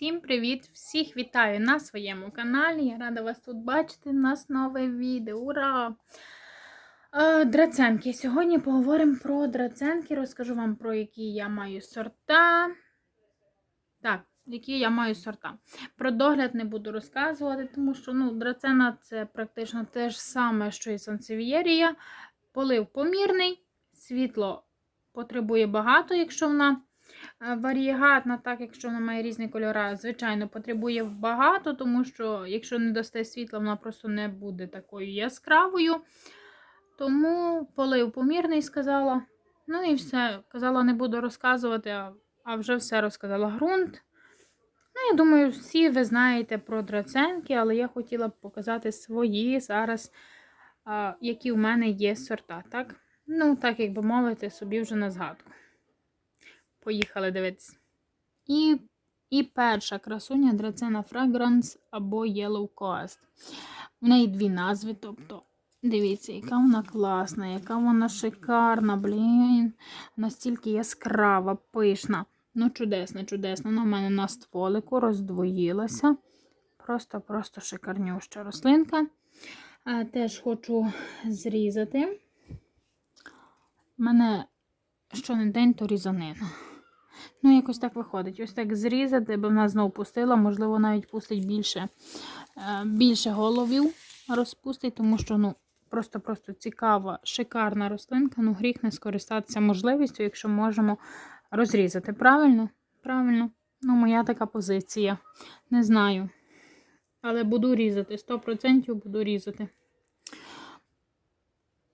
Всім привіт! Всіх вітаю на своєму каналі. Я рада вас тут бачити. У нас нове відео. Ура! Е, Драценки. Сьогодні поговоримо про драценки. Розкажу вам, про які я маю сорта. Так, які я маю сорта. Про догляд не буду розказувати, тому що ну, драцена це практично те ж саме, що і сансевієрія. Полив помірний, світло потребує багато, якщо вона е, варієгатна, так, якщо вона має різні кольори, звичайно, потребує багато, тому що якщо не дасте світла, вона просто не буде такою яскравою. Тому полив помірний сказала. Ну і все. Казала, не буду розказувати, а, вже все розказала. Грунт. Ну, я думаю, всі ви знаєте про драценки, але я хотіла б показати свої зараз, які в мене є сорта. так? Ну, так, як би мовити, собі вже на згадку. Поїхали дивитися. І, і перша красуня драцена Fragrance або Yellow Coast. В неї дві назви, тобто. Дивіться, яка вона класна, яка вона шикарна, блін. Настільки яскрава, пишна. Ну, чудесна, чудесна. Вона в мене на стволику роздвоїлася. Просто-просто шикарнюща рослинка. А, теж хочу зрізати. У мене що не день, то різанина. Ну, якось так виходить. Ось так зрізати, бо вона знову пустила, можливо, навіть пустить більше, е, більше головів розпустить, тому що, ну, просто-просто цікава, шикарна рослинка. Ну, гріх не скористатися можливістю, якщо можемо розрізати. Правильно? Правильно. Ну, моя така позиція. Не знаю. Але буду різати. 100% буду різати.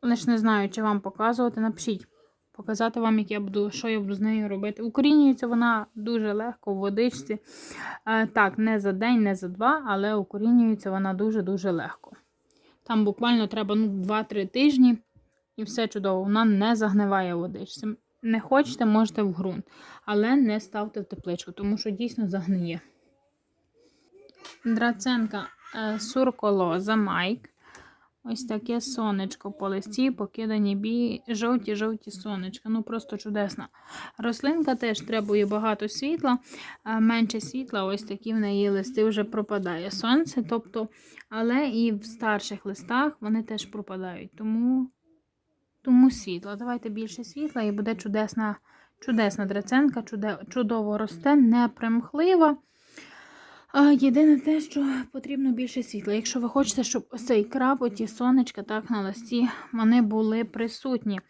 Лиш не знаю, чи вам показувати. Напишіть, показати вам, як я буду, що я буду з нею робити. Укорінюється вона дуже легко в водичці. Е, так, не за день, не за два, але укорінюється вона дуже-дуже легко. Там буквально треба ну, 2-3 тижні, і все чудово. Вона не загниває в водичці. Не хочете, можете в ґрунт, але не ставте в тепличку, тому що дійсно загниє. Драценка е, сурколоза Майк. Ось таке сонечко по листі, покидані бі... жовті-жовті сонечка. Ну просто чудесна. Рослинка теж требує багато світла, менше світла, ось такі в неї листи вже пропадає сонце. тобто, Але і в старших листах вони теж пропадають. Тому тому світло. Давайте більше світла і буде чудесна чудесна драценка, чудово росте, не примхлива. Єдине те, що потрібно більше світла. Якщо ви хочете, щоб ось цей краб, оті сонечка так на листі, вони були присутні.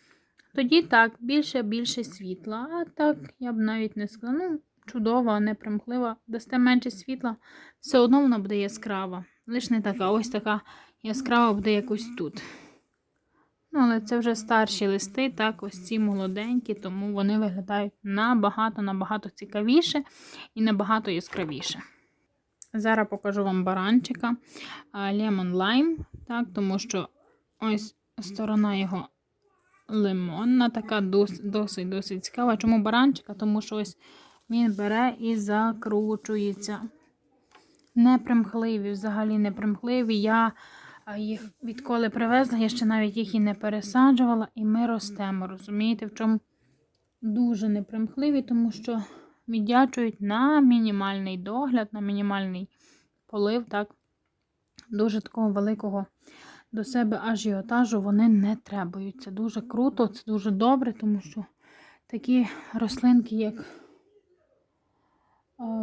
Тоді так, більше-більше світла. А так, я б навіть не сказала, ну, чудова, непримхлива. Дасте менше світла, все одно вона буде яскрава. Лиш не така, ось така яскрава буде якось тут. Ну, але це вже старші листи, так, ось ці молоденькі, тому вони виглядають набагато-набагато цікавіше і набагато яскравіше. Зараз покажу вам баранчика Lemon Lime, так, тому що ось сторона його лимонна, така досить-досить цікава. Чому баранчика? Тому що ось він бере і закручується. Непримхливі, взагалі непримхливі. Я їх відколи привезла, я ще навіть їх і не пересаджувала, і ми ростемо. Розумієте, в чому дуже непримхливі, тому що віддячують на мінімальний догляд, на мінімальний полив, так, дуже такого великого до себе ажіотажу вони не требують. Це дуже круто, це дуже добре, тому що такі рослинки, як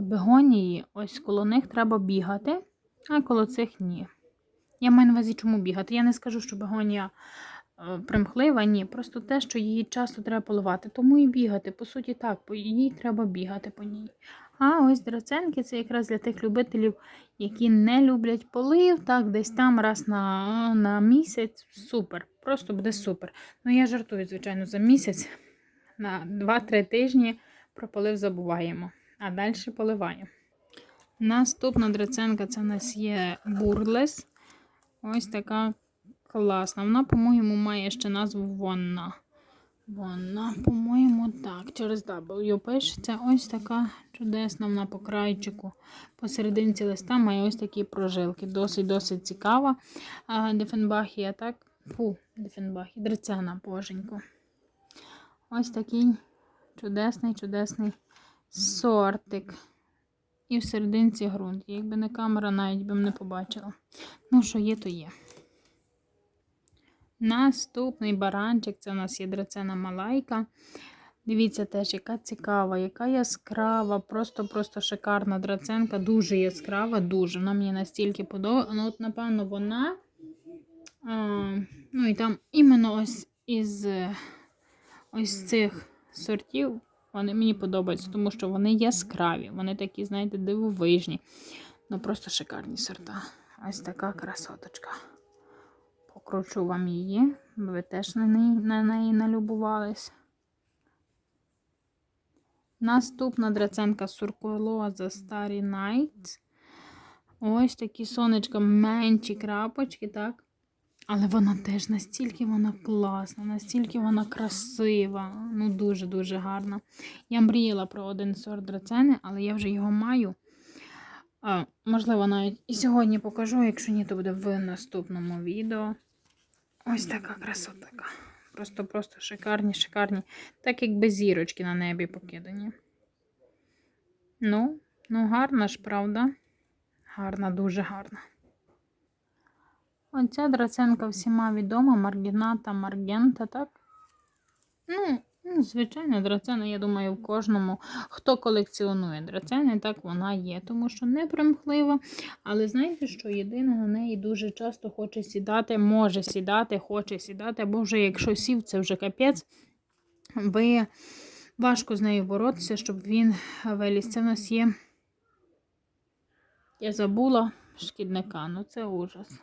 бегонії, ось коло них треба бігати, а коло цих ні. Я маю на увазі, чому бігати. Я не скажу, що бегонія Е, примхлива, ні. Просто те, що її часто треба поливати. Тому і бігати. По суті, так, їй треба бігати по ній. А ось драценки це якраз для тих любителів, які не люблять полив, так, десь там раз на на місяць. Супер. Просто буде супер. Ну, я жартую, звичайно, за місяць. На 2-3 тижні про полив забуваємо. А далі поливаємо. Наступна драценка це у нас є бурлес. Ось така Класна. Вона, по-моєму, має ще назву Вонна. Вонна, по-моєму, так. Через W пишеться ось така чудесна вона по крайчику. Посерединці листа має ось такі прожилки. Досить-досить цікава. Дефенбахія, так? Фу, Дефенбахія, дрицена боженько. Ось такий чудесний, чудесний сортик. і в серединці ґрунт. Якби не камера, навіть би не побачила. Ну, що є, то є. Наступний баранчик це у нас є драцена малайка. Дивіться теж, яка цікава, яка яскрава, просто-просто шикарна драценка, дуже яскрава, дуже. Вона мені настільки подобається. Ну, от, напевно, вона. А, ну і там іменно ось із ось цих сортів вони мені подобаються, тому що вони яскраві, вони такі, знаєте, дивовижні. Ну, просто шикарні сорта. Ось така красоточка. Покручу вам її, ви теж на неї, на неї налюбувались. Наступна драценка сурколоза Starry Nights. Ось такі сонечка, менші крапочки, так? Але вона теж настільки вона класна, настільки вона красива. Ну, дуже-дуже гарна. Я мріяла про один сорт драцени, але я вже його маю. А, можливо, навіть і сьогодні покажу, якщо ні, то буде в наступному відео. Ось така красотка. Просто-просто шикарні, шикарні. Так якби зірочки на небі покидані. Ну, ну гарна ж, правда? Гарна, дуже гарна. Оця драценка всіма відома, маргіната, маргента, так? Ну, ну, звичайно, драцена, я думаю, в кожному, хто колекціонує драцени, так вона є, тому що не примхлива. Але знаєте, що єдине на неї дуже часто хоче сідати, може сідати, хоче сідати, або вже якщо сів, це вже капець. Ви важко з нею боротися, щоб він виліз. Це в нас є. Я забула шкідника, ну це ужас.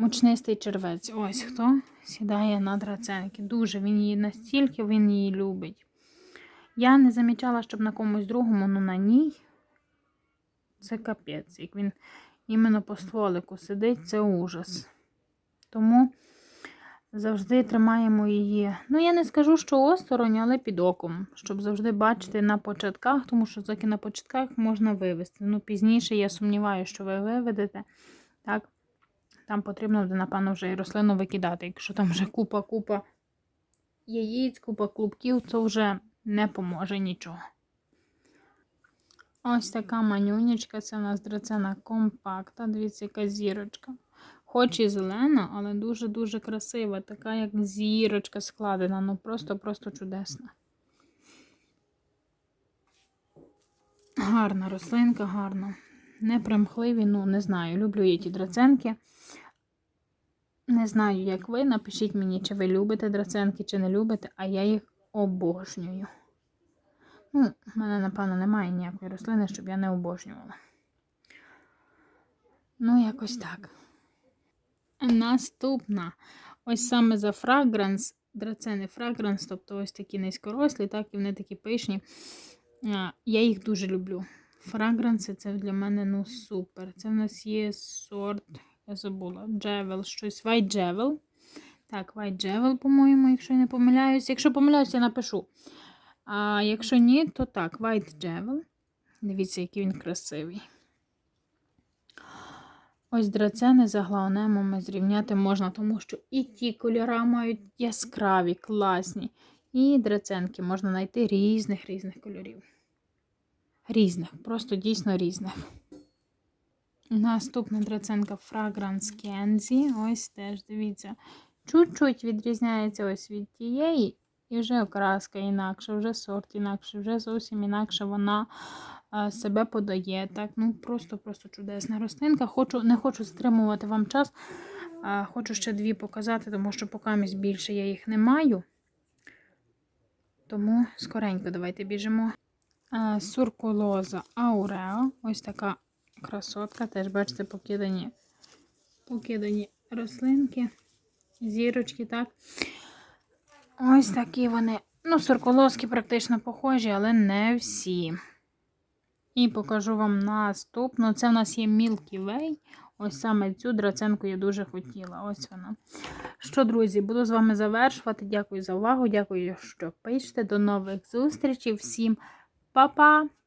Мучнистий червець. Ось хто сідає на драценки. Дуже він її настільки він її любить. Я не замічала, щоб на комусь другому, ну на ній це капець. Як він іменно по стволику сидить, це ужас. Тому завжди тримаємо її. Ну, я не скажу, що осторонь, але під оком, щоб завжди бачити на початках, тому що заки на початках можна вивести. Ну, пізніше я сумніваюся, що ви виведете. Так, там потрібно, буде, напевно, вже і рослину викидати. Якщо там вже купа-купа яєць, купа клубків, то вже не поможе нічого. Ось така манюнечка, це у нас драцена компакта. Дивіться, яка зірочка. Хоч і зелена, але дуже-дуже красива, така, як зірочка складена. Ну просто-просто чудесна. Гарна рослинка, гарна. Не примхливі, ну, не знаю. Люблю я ті драценки. Не знаю, як ви. Напишіть мені, чи ви любите драценки, чи не любите, а я їх обожнюю. Ну, в мене, напевно, немає ніякої рослини, щоб я не обожнювала. Ну, якось так. Наступна. Ось саме за фрагранс, драцени фрагранс, тобто ось такі низькорослі, так, і вони такі пишні. Я їх дуже люблю. Фрагранси це для мене ну супер. Це в нас є сорт, я забула, Джевел, щось White Джевел. Так, White Джевел, по-моєму, якщо я не помиляюсь. Якщо помиляюсь, я напишу. А якщо ні, то так, White Джевел. Дивіться, який він красивий. Ось драцени за глаунемами зрівняти можна, тому що і ті кольори мають яскраві, класні. І драценки можна знайти різних різних кольорів. Різних, просто дійсно різних. Наступна драценка Fragrance Kenzie. Ось теж, дивіться, чуть-чуть відрізняється ось від тієї, і вже окраска інакша, вже сорт інакше, вже зовсім інакше вона себе подає. Так, ну Просто-просто чудесна рослинка. Хочу, Не хочу стримувати вам час. Хочу ще дві показати, тому що поки більше я їх не маю. Тому скоренько давайте біжимо. Суркулоза Аурео. Ось така красотка. Теж, бачите, покидані покидані рослинки, зірочки, так. Ось такі вони. Ну, сурколозки практично похожі, але не всі. І покажу вам наступну. Це в нас є Milky Way. Ось саме цю драценку я дуже хотіла. Ось вона. Що, друзі, буду з вами завершувати. Дякую за увагу. Дякую, що пишете. До нових зустрічей. Всім па-па!